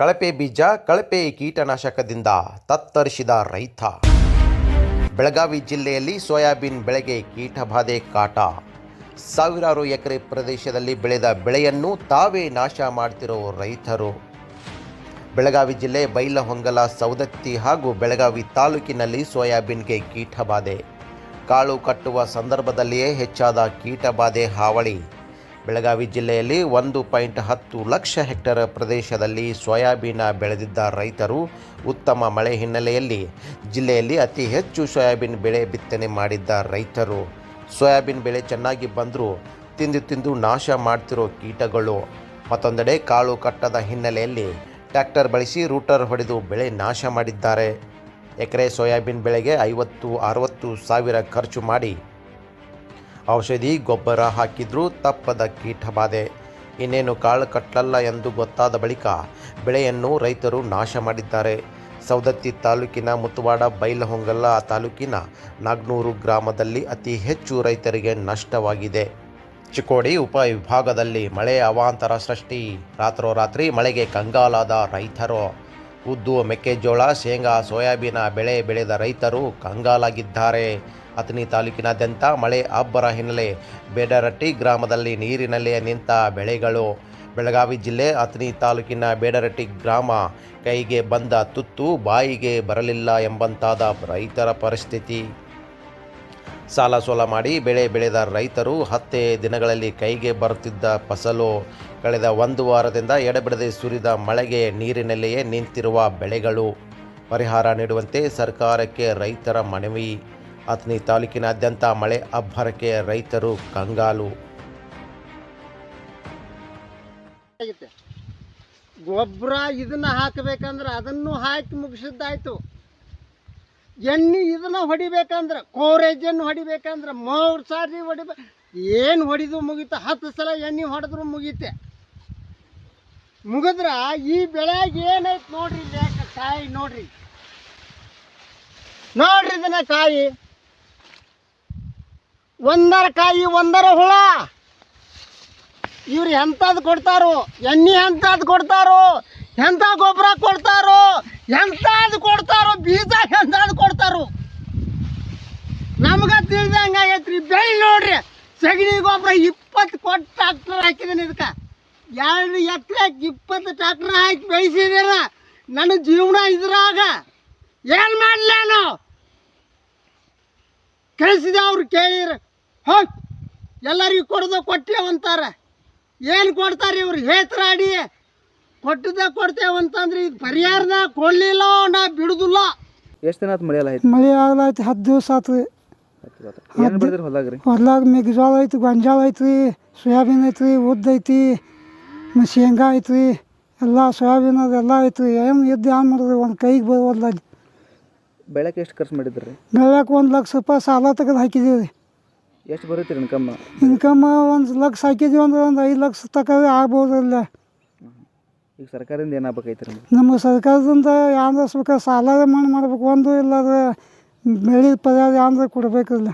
ಕಳಪೆ ಬೀಜ, ಕಳಪೆ ಕೀಟನಾಶಕದಿಂದ ತತ್ತರಿಸಿದ ರೈತ. ಬೆಳಗಾವಿ ಜಿಲ್ಲೆಯಲ್ಲಿ ಸೋಯಾಬೀನ್ ಬೆಳೆಗೆ ಕೀಟಬಾಧೆ ಕಾಟ. ಸಾವಿರಾರು ಎಕರೆ ಪ್ರದೇಶದಲ್ಲಿ ಬೆಳೆದ ಬೆಳೆಯನ್ನು ತಾವೇ ನಾಶ ಮಾಡ್ತಿರೋ ರೈತರು. ಬೆಳಗಾವಿ ಜಿಲ್ಲೆ ಬೈಲಹೊಂಗಲ ಸೌದತ್ತಿ ಹಾಗೂ ಬೆಳಗಾವಿ ತಾಲೂಕಿನಲ್ಲಿ ಸೋಯಾಬೀನ್ಗೆ ಕೀಟಬಾಧೆ. ಕಾಳು ಕಟ್ಟುವ ಸಂದರ್ಭದಲ್ಲಿಯೇ ಹೆಚ್ಚಾದ ಕೀಟಬಾಧೆ ಹಾವಳಿ. ಬೆಳಗಾವಿ ಜಿಲ್ಲೆಯಲ್ಲಿ ಒಂದು ಪಾಯಿಂಟ್ ಹತ್ತು ಲಕ್ಷ ಹೆಕ್ಟರ್ ಪ್ರದೇಶದಲ್ಲಿ ಸೋಯಾಬೀನ ಬೆಳೆದಿದ್ದ ರೈತರು ಉತ್ತಮ ಮಳೆ ಹಿನ್ನೆಲೆಯಲ್ಲಿ ಜಿಲ್ಲೆಯಲ್ಲಿ ಅತಿ ಹೆಚ್ಚು ಸೋಯಾಬೀನ್ ಬೆಳೆ ಬಿತ್ತನೆ ಮಾಡಿದ್ದ ರೈತರು. ಸೋಯಾಬೀನ್ ಬೆಳೆ ಚೆನ್ನಾಗಿ ಬಂದರೂ ತಿಂದು ತಿಂದು ನಾಶ ಮಾಡ್ತಿರೋ ಕೀಟಗಳು. ಮತ್ತೊಂದೆಡೆ ಕಾಳು ಕಟ್ಟದ ಹಿನ್ನೆಲೆಯಲ್ಲಿ ಟ್ರ್ಯಾಕ್ಟರ್ ಬಳಸಿ ರೂಟರ್ ಹೊಡೆದು ಬೆಳೆ ನಾಶ ಮಾಡಿದ್ದಾರೆ. ಎಕರೆ ಸೋಯಾಬೀನ್ ಬೆಳೆಗೆ ಐವತ್ತು, ಅರವತ್ತು ಸಾವಿರ ಖರ್ಚು ಮಾಡಿ ಔಷಧಿ ಗೊಬ್ಬರ ಹಾಕಿದ್ರೂ ತಪ್ಪದ ಕೀಟಬಾಧೆ ಇನ್ನೇನು ಕಾಳು ಕಟ್ಟಲ್ಲ ಎಂದು ಗೊತ್ತಾದ ಬಳಿಕ ಬೆಳೆಯನ್ನು ರೈತರು ನಾಶ ಮಾಡಿದ್ದಾರೆ. ಸೌದತ್ತಿ ತಾಲೂಕಿನ ಮುತ್ತುವಾಡ ಬೈಲಹೊಂಗಲ್ಲ ತಾಲೂಕಿನ ನಾಗ್ನೂರು ಗ್ರಾಮದಲ್ಲಿ ಅತಿ ಹೆಚ್ಚು ರೈತರಿಗೆ ನಷ್ಟವಾಗಿದೆ. ಚಿಕ್ಕೋಡಿ ಉಪವಿಭಾಗದಲ್ಲಿ ಮಳೆ ಅವಾಂತರ ಸೃಷ್ಟಿ. ರಾತ್ರೋರಾತ್ರಿ ಮಳೆಗೆ ಕಂಗಾಲಾದ ರೈತರು. ಉದ್ದು ಮೆಕ್ಕೆಜೋಳ, ಶೇಂಗಾ, ಸೋಯಾಬೀನ ಬೆಳೆ ಬೆಳೆದ ರೈತರು ಕಂಗಾಲಾಗಿದ್ದಾರೆ. ಅಥಣಿ ತಾಲೂಕಿನಾದ್ಯಂತ ಮಳೆ ಅಬ್ಬರ ಹಿನ್ನೆಲೆ ಬೇಡರಟ್ಟಿ ಗ್ರಾಮದಲ್ಲಿ ನೀರಿನಲ್ಲೇ ನಿಂತ ಬೆಳೆಗಳು. ಬೆಳಗಾವಿ ಜಿಲ್ಲೆ ಅಥಣಿ ತಾಲೂಕಿನ ಬೇಡರಟ್ಟಿ ಗ್ರಾಮ ಕೈಗೆ ಬಂದ ತುತ್ತು ಬಾಯಿಗೆ ಬರಲಿಲ್ಲ ಎಂಬಂತಾದ ರೈತರ ಪರಿಸ್ಥಿತಿ. ಸಾಲ ಸೋಲ ಮಾಡಿ ಬೆಳೆ ಬೆಳೆದ ರೈತರು ಹತ್ತೇ ದಿನಗಳಲ್ಲಿ ಕೈಗೆ ಬರುತ್ತಿದ್ದ ಫಸಲು. ಕಳೆದ ಒಂದು ವಾರದಿಂದ ಎಡೆಬಿಡದೆ ಸುರಿದ ಮಳೆಗೆ ನೀರಿನಲ್ಲಿಯೇ ನಿಂತಿರುವ ಬೆಳೆಗಳು. ಪರಿಹಾರ ನೀಡುವಂತೆ ಸರ್ಕಾರಕ್ಕೆ ರೈತರ ಮನವಿ. ಅಥಣಿ ತಾಲೂಕಿನಾದ್ಯಂತ ಮಳೆ ಅಬ್ಬರಕ್ಕೆ ರೈತರು ಕಂಗಾಲು. ಗೊಬ್ಬರ ಇದನ್ನ ಹಾಕಬೇಕಂದ್ರೆ ಅದನ್ನು ಹಾಕಿ ಮುಗಿಸಿದ್ದಾಯ್ತು. ಎಣ್ಣೆ ಇದನ್ನ ಹೊಡಿಬೇಕಂದ್ರೆ ಕೋರೇಜನ್ನು ಹೊಡಿಬೇಕಂದ್ರೆ, ಮೂರು ಸಾರಿ ಹೊಡಿಬೇಕು ಏನು ಹೊಡಿದು ಮುಗೀತ, ಹತ್ತು ಸಲ ಎಣ್ಣೆ ಹೊಡೆದ್ರು ಮುಗೀತೆ. ಮುಗಿದ್ರ ಈ ಬೆಳೆಯಾಗ ಏನೈತೆ ನೋಡ್ರಿ ಲೇಖ ಕಾಯಿ ನೋಡ್ರಿ. ನೋಡ್ರಿ ಇದನ್ನ ಕಾಯಿ ಒಂದರ ಕಾಯಿ ಒಂದರ ಹುಳ. ಇವ್ರು ಎಂಥದ್ದು ಕೊಡ್ತಾರೋ, ಎಣ್ಣೆ ಎಂಥದ್ದು ಕೊಡ್ತಾರೋ ಎಂಥ ಗೊಬ್ಬರ ಕೊಡ್ತಾರೋ ಎಂಥದ್ದು ಕೊಡ್ತಾರೋ, ಬೀಜ ಎಂಥದ್ದು ಕೊಡ್ತಾರೋ. ನಮ್ಗೆ ತಿಳಿದಂಗೆ ಆಗೈತ್ರಿ ಬೆಳೆ ನೋಡ್ರಿ, ಸಗಣಿ ಗೊಬ್ಬರ ಇಪ್ಪತ್ತು ಕೊಟ್ಟು ಟ್ರಾಕ್ಟರ್ ಹಾಕಿದ್ದೀನಿ ಇದಕ್ಕೆ. ಎರಡು ಎಕರೆ ಇಪ್ಪತ್ತು ಟ್ರಾಕ್ಟರ್ ಹಾಕಿ ಬೆಳೆಸಿದ್ದೀರ ನನ್ನ ಜೀವನ ಇದ್ರಾಗ. ಏನು ಮಾಡಲೇನು ಕಳಿಸಿದೆ ಅವ್ರು ಕೇಳಿರ ಹೋಗ್ ಎಲ್ಲರಿಗೂ ಕೊಡ್ದು ಕೊಟ್ಟೇವಂತಾರೆ ಏನು ಕೊಡ್ತಾರೆ ಇವ್ರು? ಹೇತರಾಡಿ ಕೊಟ್ಟದ ಕೊಡ್ತೇವೆ ಅಂತಂದ್ರೆ ಇದು ಪರಿಹಾರದ ಕೊಡ್ಲಿಲ್ಲ ನಾ ಬಿಡುದಿಲ್ಲ. ಎಷ್ಟು ದಿನ ಆತು ಮಳೆ ಎಲ್ಲ ಆಯ್ತು? ಮಳೆ ಆಗ್ಲಾಯ್ತು ಹತ್ತು ದಿವಸ ಆತು ರೀ ಏನು ಬೆಳೆದ್ರಿ ಹೊಲ್ದಾಗ ರೀ? ಹೊಲ್ದಾಗ ಮೆಕ್ಕೆಜೋಳ ಐತಿ ಗೊಂಜಾಳ ಐತ್ರಿ ಸೋಯಾಬೀನ್ ಐತಿ ಉದ್ದ ಐತಿ ಮ ಶೇಂಗಾ ಐತಿ ಎಲ್ಲ ಸೋಯಾಬೀನ್ ಅದೆಲ್ಲ ಐತಿ ಏನು ಇದ್ದು ಏನು ಮಾಡಿದ್ರಿ ಒಂದು ಕೈಗೆ ಬರೋಲ್ಲ ಬೆಳಕ್ಕೆ ಎಷ್ಟು ಖರ್ಚು ಮಾಡಿದ್ರಿ? ರೀ ಬೆಳ್ಯಾಕ ಒಂದು ಲಕ್ಷ ರೂಪಾಯಿ ಸಾಲ ತೆಗೆದು ಹಾಕಿದೀವಿ ರೀ. ಎಷ್ಟು ಬರುತ್ತೆ ಇನ್ಕಮ್? ಇನ್ಕಮ್ ಒಂದು ಲಕ್ಷ ಹಾಕಿದೀವಿ ಅಂದ್ರೆ ಒಂದು ಐದು ಲಕ್ಷ ತಕ ಆಗ್ಬೋದಲ್ಲ ಈಗ ಸರ್ಕಾರದಿಂದ ಏನಾಗಬೇಕೈತೆ ನಮ್ಮ ಸರ್ಕಾರದಿಂದ ಯಾವ್ದು ಸಾಲ ಮಣ್ಣು ಮಾಡ್ಬೇಕು. ಒಂದು ಇಲ್ಲಾದ್ರೆ ಬೆಳೆ ಪದಾರ್ಥ ಯಾವ್ದು ಕೊಡ್ಬೇಕಿಲ್ಲ.